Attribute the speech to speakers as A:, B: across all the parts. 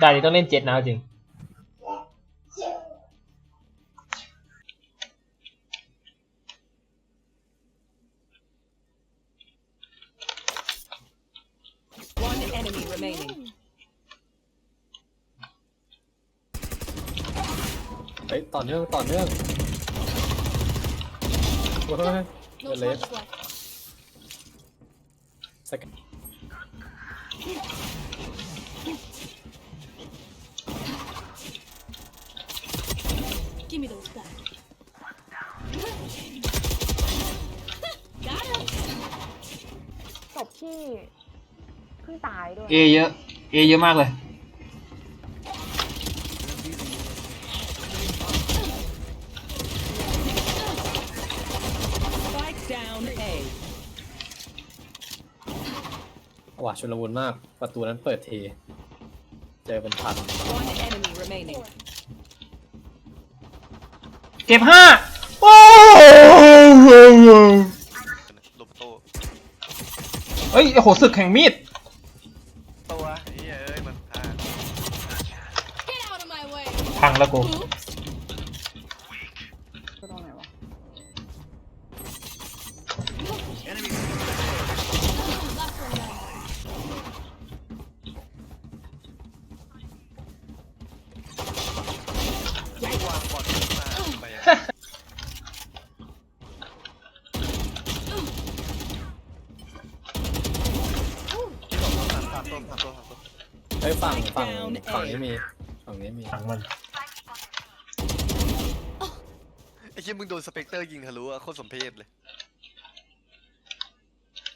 A: ด่านนี้ต้องเล่นเจ็ดนะเอาจริง
B: One enemy remaining.
C: เฮ้ยต่อเนื่องต่อเนื่องโอ้ย
D: No
C: เลส
D: charges left.
C: สก
D: Give me those back. Got him.
E: ศพที่เพิ่งตายด้วย
A: เอเยอะ เอเยอะมากเลย
B: Spike down A.
C: ว่ะชุลมุนมาก ประตูนั้นเปิดเทเจอเป็นพัน
B: One enemy remaining.
A: เก็บห้าโอ้โห
F: ลูกโต้
A: เอ้ยโอ้โหศึกแข่งมีด
F: ตัวไอ้เหี้ยเอ้ยมันอ่า
D: Get out of my way.
A: พังแล้วกู
D: Oops.
E: คือตรงไหนวะ
D: Last one down.
F: วางบอลขึ้นมาไปอย่างที่บอกว่าสามสามต้นสามต้นสามต้น
C: เฮ้ยฝั่ง ฝั่ง
B: Down A
C: ฝั่งนี้มีฝั่งนี้มี
A: พังมัน
F: ไอ้เหี้ยมึงโดนสเปกเตอร์ยิงทะลุอะโคตรสมเพชเลย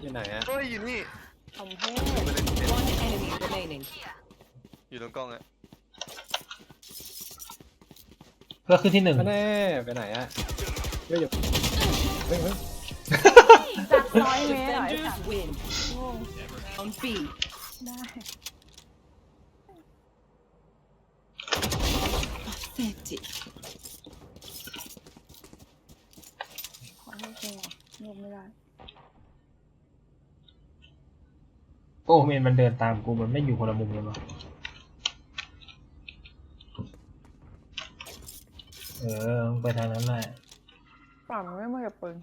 C: ที่ไหนอะ
F: เฮ้ยอยู่นี่
E: สมเพศ
F: ไปเล่นเล่น
B: One enemy remaining.
F: อยู่ตรงกล้องอะ
A: เพื่อขึ้นที่หนึ่ง
C: แน่ไปไหนอะเฮ้ยอยู่เฮ้ยเฮ้ย
E: จากร้อยเมตรเหรอไอ้สั
B: Defenders
E: ตว์
B: win.
E: งง
B: On B.
E: ได้
B: Pathetic.
E: ขอให้จริงเหรอโยกไม่ได้
A: โอ้เมนมันเดินตามกูมันไม่อยู่คนละมุมเลยวะเออมึงไปทางนั้นแหละ
E: ปล่ามันไม่มากับปืน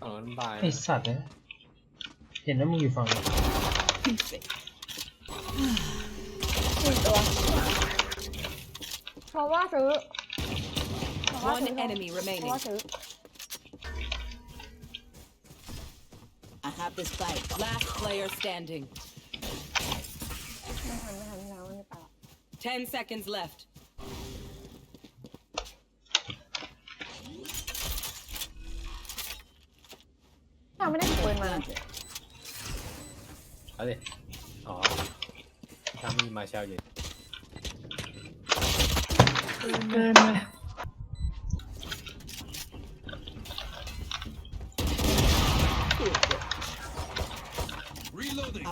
C: ฝั่งนั้นบาย
A: ไอสัตว์เนี่ยเห็นว่ามึงอยู่ฝั่งนี้
B: Perfect.
E: สี่ตัว เพราะว่าซื้อเพราะว่า
B: One
E: ซื้อ
B: enemy
E: เพราะ
B: remaining.
E: ว่าซื้อ
B: I have this fight. Last player standing.
E: ไม่ทันไม่ทันไม่ทันไม่ไปละ
B: Ten seconds left.
E: เราไม่ได้ถือปืนมา
C: เอาดิอ๋อถ้ามีมาเชลอยู่
B: Out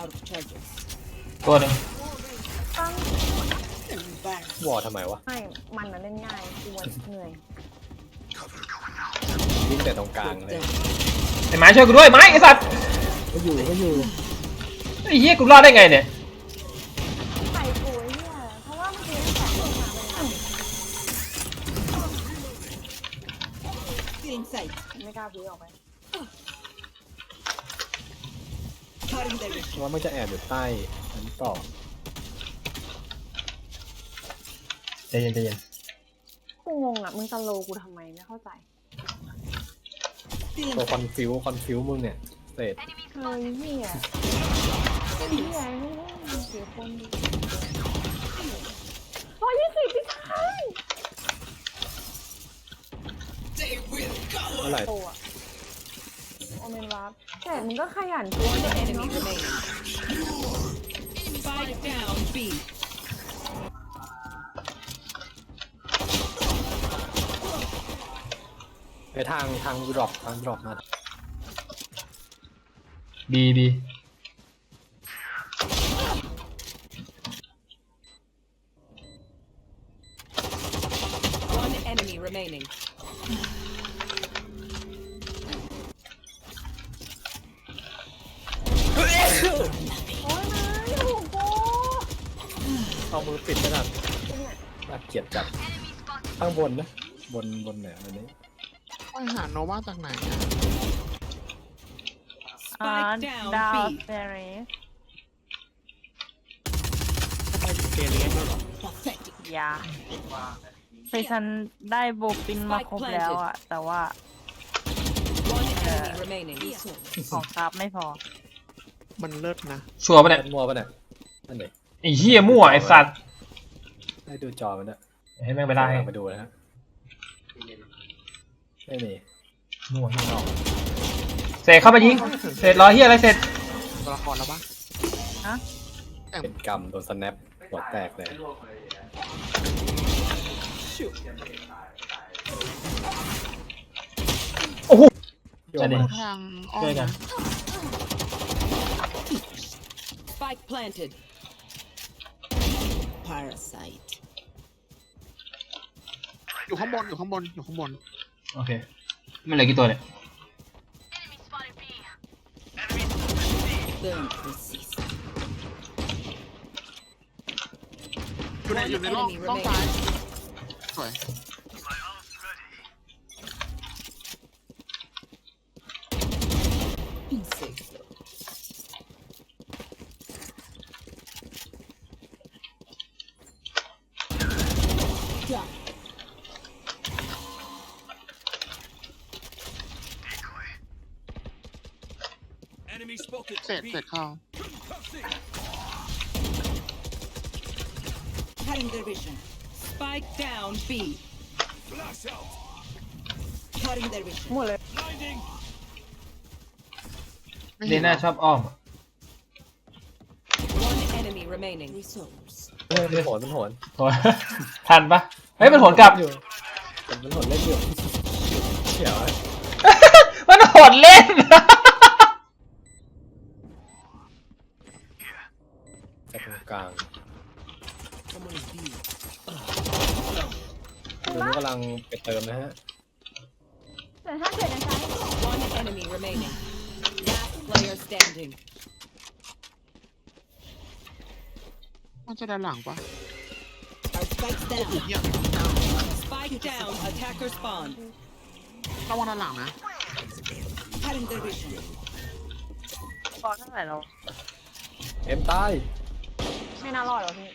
B: of charges.
A: ตัวหนึ่ง
E: ตั้ง
C: วอทำไมวะ
E: ไม่มันน่ะเล่นง่ายกวนเหนื่อย
C: วิ่งแต่ตรงกลางเลย
A: ไอ้ไม้ช่วยกูด้วยไม้ไอสัตว์
C: ก็อยู่ก็อยู่
A: ไอ้เหี้ยกูรอดได้ไงเนี่ย
E: ใส่ปุ๋ยเนี่ยเพราะว่าเมื่อกี้แขกลงมาเป็น แบบ
B: Feeling sight.
E: ไม่กล้าพื้อออกไป
B: Cutting their
C: ว่ามันจะแอบอยู่ใต้นั้นต่อ
A: ใจเย็นใจเย็น
E: กูงงอะ มึงตะโลกูทำไมไม่เข้าใจ
B: feeling
C: ตัวคอนฟิวคอนฟิวมึงเนี่ยเศษ
E: เฮ้ยเหี้ยเหี้ยไม่เสียคนดิร้อยยี่สิบพี่ชาย
C: เมื่อไหร่
E: ตัวโอเมนวาร์ปแต่มึงก็ขยันตัว
B: One
E: เด็ก
B: enemy
E: เนาะ
B: remaining. Spike down B.
C: ไปทางทางดรอปทางดรอปมา
A: บีบี
C: เกลียดจัดข้างบนนะ บนบนไหนอันนี้
G: ไปหาโนวาจากไหนอะ
E: อ่า
B: Spike down
E: ดาว
B: B.
E: เซรี
G: ไปถึงเกเลียนด้วยเหรอ
B: Pathetic.
E: ยาคือฉันได้บูปินมาครบแล้วอะแต่ว่า
B: One enemy remaining.
E: ของครับไม่พอ
G: มันเลิศนะ
A: ชัวร์ปะเนี่ย
C: เป็นมัวปะเนี่ยนั่นเลย
A: ไอ้เหี้ยมั่วไอ้สัตว์
C: ให้ดูจอมันนะ
A: ให้แม่งไปได้
C: ไปดูนะฮะไม่มี
A: มั่วที่นอกเสร็จเข้ามายิง เสร็จร้อยเหี้ยอะไรเสร็จ
G: ตัวละครแล้วปะ
E: ฮะ
C: เป็นกรรมโดนสแนปหัวแตกเลย
A: โอ้โห
C: โย
A: จะ
C: น
A: ดี
C: มา
G: ทางอ้อ
A: ช่วย
G: ม
A: กัน
G: นะ
B: Spike planted. Parasite.
G: อยู่ข้างบนอยู่ข้างบนอยู่ข้างบน
A: โอเค มันเหลือกี่ตัวเนี่ย
B: Don't resist.
G: อยู่ในอยู่ในร่อง
B: enemy
G: ร่อง
B: remaining
G: ซ้ายสวย เสร็จเสร็จเข้า
B: Cutting their vision. Spike down B. Cutting their vision.
E: หมดเลย
G: ไม่
A: เด
G: เห็น
A: น่า
G: เหรอ
A: ชอบอ้อม
B: One enemy remaining. Resource.
C: เฮ้ยมันโหนมันโหน
A: โหน ทันปะเฮ้ยมันโหนกลับ
C: อยู่มันโหนเล่นอยู่เดี๋ยว
A: มันโหนเล่น
C: จา กตรงกลางดูนี่กำลังไปเติมนะฮะ
E: แต่ถ้าเกิดในไซ
B: One enemy remaining. Last player standing.
G: มันจะด้านหลังปะ
B: Our spikes down.
G: เหี้ย
B: Spike down. Attacker spawn.
G: ระวังด้านหลังนะ
B: Cutting their vision.
E: บอลเท่าไหร่เรา
C: เอ็มตาย
E: ไม่น่ารอดหรอพี่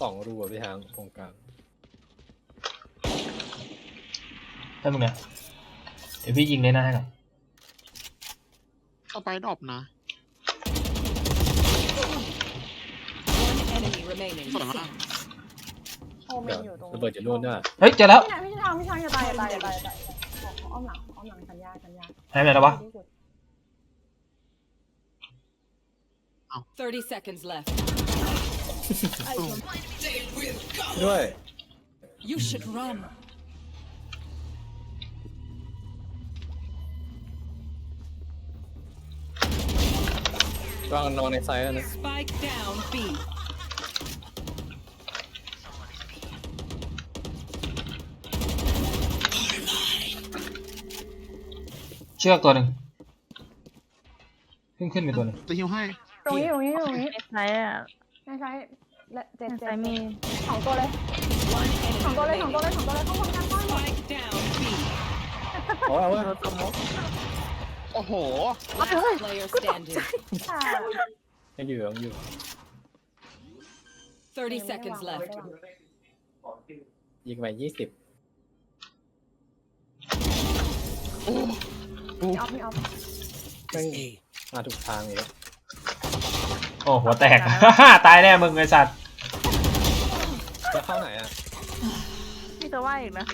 C: สองรูอะพี่ฮางตรงกลาง
A: ให้มึงเนี่ยเดี๋ยวพี่ยิงเดน่าให้ก่อน
G: ต่อไปดรอปนะ
B: One enemy remaining.
G: สวยมาก
E: โอเม
C: เดี๋ย
E: น
C: ว
E: อยู่ตรง
C: ระเบิดจะนู่นน่ะ
A: เฮ้ยเจอแล้ว
E: พี่นายพี่ช้างพี่ช้างอย่าตายอย่าตายอย่าตายอย่าตายขออ้อมหลังอ้อมหลังสัญญาสัญญา
A: หายไปไหนแล้ววะ
E: ที่สุด
B: 30 seconds left.
C: ด้วย
B: You should run.
C: วางนอนในไซส์แล้วนะ
B: Spike down B.
A: เชือกตัวหนึ่งขึ้นขึ้นไปตัวหนึ่ง
G: จะฮิวให้
E: ตรงนี้ตรงนี้ตรงนี้ในไซส์อะในไซส์และเจ็ดเจ็ดมีสองตัวเลย
B: One
E: สอง
B: enemy
E: ตัวเลยสองตัว
B: remaining.
E: เลยสองตัวเลยข้างบนกันข้างบน
B: Spike down B.
C: เอาเอาเอา
G: โอ้โห
B: Last player standing.
E: ค่ะ
C: ยังอยู่ยังอยู่
B: 30 seconds left.
C: ยิงไปยี่สิบ
E: มีออฟมีออฟ
C: แม่งมาถูกทางเลย
A: โอ้หัวแตก ตายแน่มึงไอ้สัตว์
C: จะเข้าไหนอะ
E: พี่จะว่าอีกนะ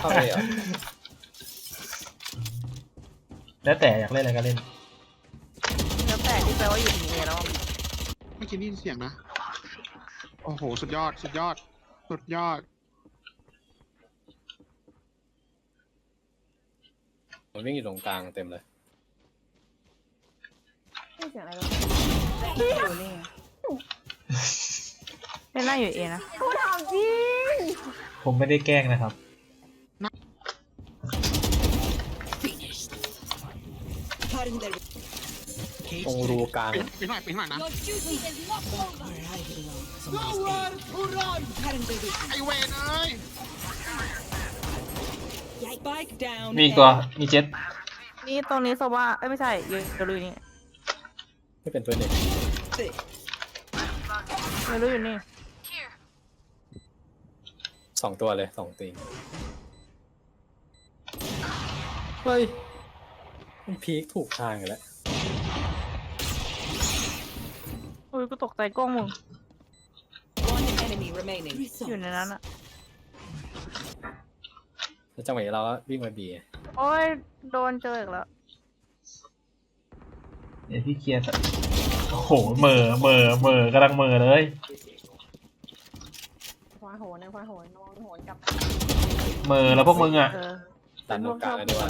C: เข้าเลยเหรอ
A: แล้วแต่อยากเล่นอะไรก็เล่น
E: แล้วแต่ที่แปลว่าอยู่ในแล้ว
G: เมื่อกี้ได้ยินเสียงนะ โอ้โห สุดยอด สุดยอด สุดยอด
C: มันวิ่งอยู่ตรงกลางเต็มเลย
E: ไม่เสียงอะไรเลยอยู่นี่เล่นได้อยู่เอนะกูถามจริง
A: ผมไม่ได้แกล้งนะครับ
B: Finished. Cutting their
C: ตรงรูกลาง
G: ปิดปิดหน่อยปิดหน่อยนะ
D: Your duty is not over.
G: ไอเวนเอ้ย
B: Spike down.
A: มีอีกตัว
B: A.
A: มีเจ็ต
H: นี่ตรงนี้สว่าเอ้ยไม่ใช่เยอะลุยนี่
C: ไม่เป็นตัวเด็ก
H: เยอะลุยอยู่นี่
C: สองตัวเลยสองตีนเฮ้ยมันพีคถูกทางอยู่แล้ว
H: อุ้ยกูตกใจกล้องมึง
B: One enemy remaining.
H: อยู่ในนั้นอะ
C: แล้วจังหวะนี้เราก็วิ่งมาบี
H: โอ้ยโดนเจออีกแล้ว
A: เดี๋ยวพี่เคลียร์สักโอ้โหเหม่อเหม่อเหม่อกำลังเหม่อเลย
H: ควายโหนควายโหนนอนโหนกลับ
A: เหม่อแล้วพวกมึงอะ
H: เออ
C: ดันตรงกลางเลยดีกว่า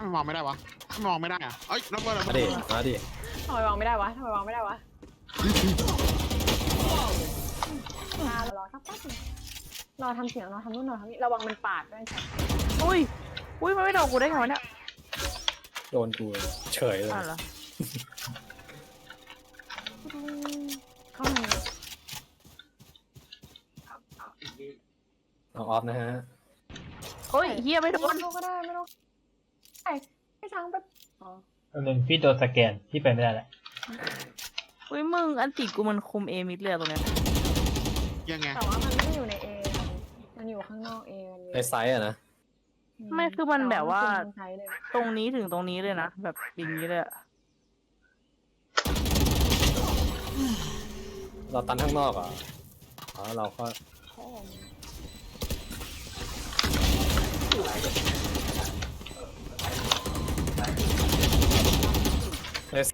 G: มันมองไม่ได้วะมันมองไม่ได้อะเอ้ยระเบิดระ
C: มา
G: เบิ
C: ดิ
G: ด
C: มาดิ
H: ทำไมวางไม่ได้วะทำไมวางไม่ได้วะรอสักแป๊บนึงรอทำเสียงรอทำนู่นรอทำนี่ระวังมันปาดด้วยจ้ะอุ้ย อุ้ยมันไม่โดนกูได้ไงวะเนี่ย
C: โดนกูเฉยเลย
H: อ้าวเหรอเข้ามา
C: เอาออฟนะฮะ
H: โอ้ยเฮียไม่โดนก็ได้ไม่ต้องไอ้ไม่ช้างแบบอ๋อ
A: อันหนึ่งพี่โดนสแกนพี่ไปไม่ได้แหละ
H: อุ้ยมึงอันติกูมันคุมเอมิดเลยอะตรงเนี้ย
G: ยังไง
E: แต่ว่ามันไม่ได้อยู่ในเอมันอยู่ข้างนอกเอมันอยู่
C: ในไซส์อะนะ
H: ไม่คือมันแบบว่า
E: ต่มันเป็นใช้เลย
H: ตรงนี้ถึงตรงนี้เลยนะ แบบอย่างนี้เลยอะ
C: เราตันข้างนอกเหรอะอ๋อเราก็เอส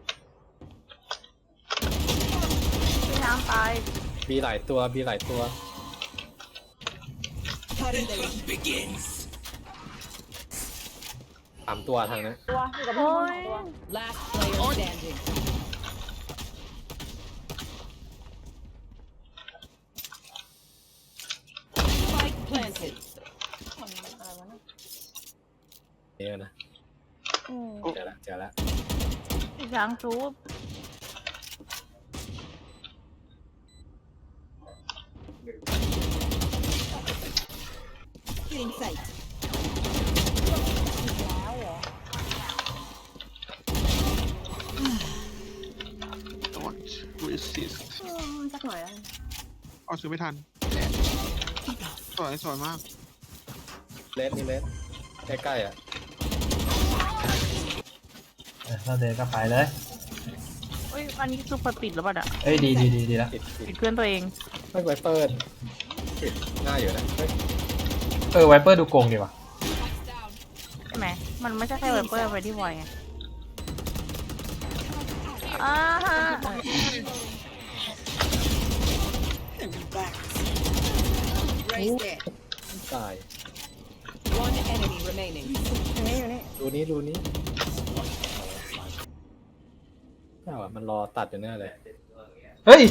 H: ไม่ช้างตาย
C: บีหลายตัวบีหลายตัว สามตัวทางนั้น
E: ตัวอยู่กับพี่
H: โอ้
E: มัน
H: ย
E: สองตัว
B: Last player standing. Spike planted.
E: อะไรวะเนี่ย
C: เนี่ยนะ
E: อืม
C: เจอละเจอละ
H: ไม่ช้างซูบ
E: มสักหน่อยแล้ว
G: เอาซื้อไม่ทันสวยสวยมาก
C: เลสนี่เลสใกล้ๆอะ
A: เออเราเดินก็ไปเลย
H: เอ้ยอันนี้คือเปิดปิดหรือเปล่าเนี่ย
A: เอ้ยดีดีดีดีแล้ว
C: ติดติด
H: ปิดเพื่อนตัวเอง
C: ไม่ไวเปิดติดง่ายอยู่นะเฮ้ย
A: เออไวเปอร์ดูโกงดีว่ะ
H: ใช่ไหมมันไม่ใช่แค่ไวเปอร์ไปที่วอยไงอ่าฮะ
B: Raise it.
C: ตาย
B: One enemy remaining.
E: อยู่นี่อยู่นี่
C: ดูนี้ดูนี้อ้าวมันรอตัดอยู่แน่เลย
A: เฮ้ย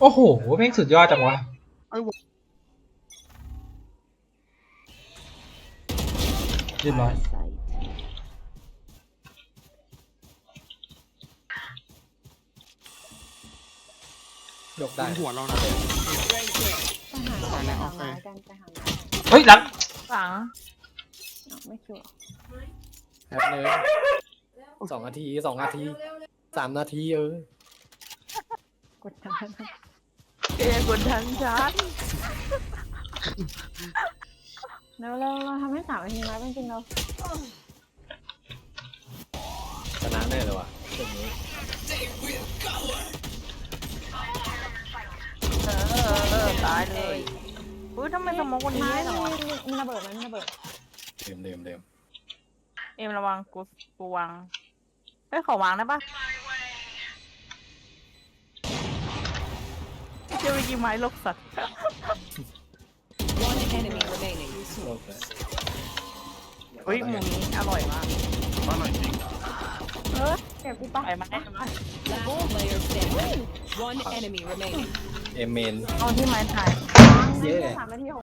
A: โอ้โห แม่งสุดยอดจังวะ
G: ไอ้ยวะ
A: เรียบร้อย
C: ยกได้
G: บนหัวเรานะ
E: ไปหา
G: ไปแล้ว
E: หา
G: โอเค
E: ไม้กันไปหาไม้
A: เฮ้ยหลัง
H: ฝัง
E: อ้าวไม่ชัวร์
C: แป๊บนึงสองนาทีสองนาทีสามนาทีเออก
E: ดทัน
H: เอยกดทันชัด
E: แล้วเราเราทำให้สามนาทีไหมจริงๆเรา
C: ชนะแน่เลยว่ะเกมนี้
H: ตายเลยอุ้ยทำไมสมองคนนี้
E: ไม้
H: ไม่จังวะ
E: มีมีระเบิดไหมมีระเบิด
C: เดิมเดิมเดิม
H: เอ็มระวังกูกูวางเฮ้ยขอวางได้ปะเจะไปกินไม้ลกสัตว์
B: One enemy remaining.
C: โลกเลย
H: เฮ้ยหมูนี้อร่อยมาก
G: อร่อยจริง
E: เออเก็บกูปะ
H: ไปไหมไปไหม
B: Last player standing. One enemy remaining.
C: เอเมน
H: เอาที่ไม้ถ่าย
C: เย้
E: สามนาที